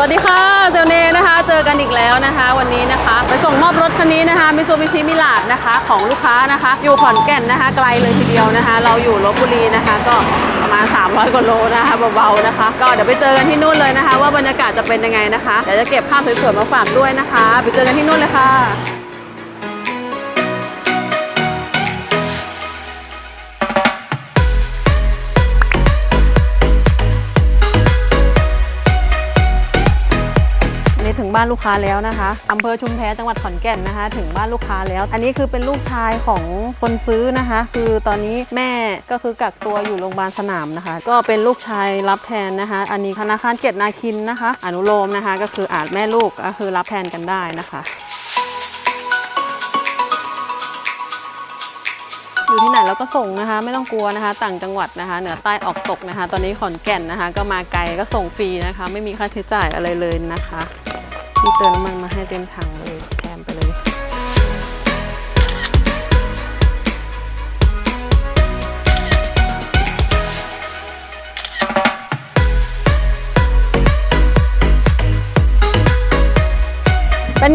วัสดีค่ะเซลเน่นะคะ เจอกันอีกแล้วนะคะ วันนี้นะคะ ไปส่งมอบรถคันนี้นะคะมิซูบิชิมิลาดนะคะ ของลูกค้านะคะ อยู่ขอนแก่นนะคะ ไกลเลยทีเดียวนะคะ เราอยู่ลบบุรีนะคะ ก็ประมาณ 300กว่าโลนะคะเบาๆนะคะ ก็เดี๋ยวไปเจอกันที่นู่นเลยนะคะ ว่าบรรยากาศจะเป็นยังไงนะคะเดี๋ยวจะเก็บภาพสวยๆมาฝากด้วยนะคะ ไปเจอกันที่นู่นเลยค่ะ นี้ถึงบ้านลูกค้าแล้วนะคะอำเภอชุมแพจังหวัดขอนแก่นนะคะ ถึงบ้านลูกค้าแล้ว อันนี้คือเป็นลูกชายของคนซื้อนะคะ คือตอนนี้แม่ก็คือกักตัวอยู่โรงพยาบาลสนามนะคะ ก็เป็นลูกชายรับแทนนะคะ อันนี้ธนาคารเกียรตินาคินนะคะ อนุโลมนะคะ ก็คืออาจแม่ลูกก็คือรับแทนกันได้นะคะอยู่ที่ไหนเราก็ส่งนะคะ ไม่ต้องกลัวนะคะ ต่างจังหวัดนะคะ เหนือใต้ออกตกนะคะ ตอนนี้ขอนแก่นนะคะ ก็มาไกลก็ส่งฟรีนะคะ ไม่มีค่าใช้จ่ายอะไรเลยนะคะ ที่เติมน้ำมันมาให้เต็มถังเลย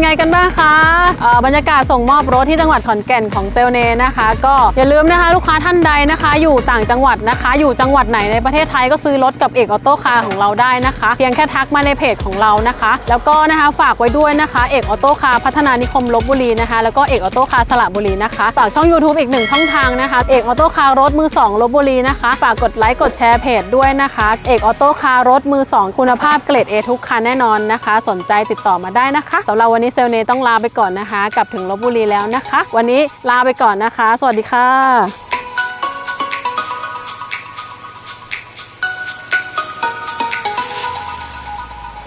เลยเป็นไงกันบ้างคะบรรยากาศส่งมอบรถที่จังหวัดขอนแก่นของเซลเนนะคะ ก็อย่าลืมนะคะลูกค้าท่านใดนะคะ อยู่ต่างจังหวัดนะคะ อยู่จังหวัดไหนในประเทศไทยก็ซื้อรถกับเอกออโต้คาร์ของเราได้นะคะ เพียงแค่ทักมาในเพจของเรานะคะ แล้วก็นะคะฝากไว้ด้วยนะคะเอกออโต้คาร์พัฒนานิคมลบบุรีนะคะ แล้วก็เอกออโต้คาร์สระบุรีนะคะฝากช่อง YouTube อีกหนึ่งช่องทางนะคะเอกออโต้คาร์รถมือสองลบบุรีนะคะ ฝากกดไลค์กดแชร์เพจด้วยนะคะเอกออโต้คาร์รถมือสองคุณภาพเกรด A ทุกคันแน่นอนนะคะ สนใจติดต่อมาได้นะคะสำหรับวันนี้นี้เซลเนต้องลาไปก่อนนะคะ กลับถึงลบบุรีแล้วนะคะ วันนี้ลาไปก่อนนะคะ สวัสดีค่ะ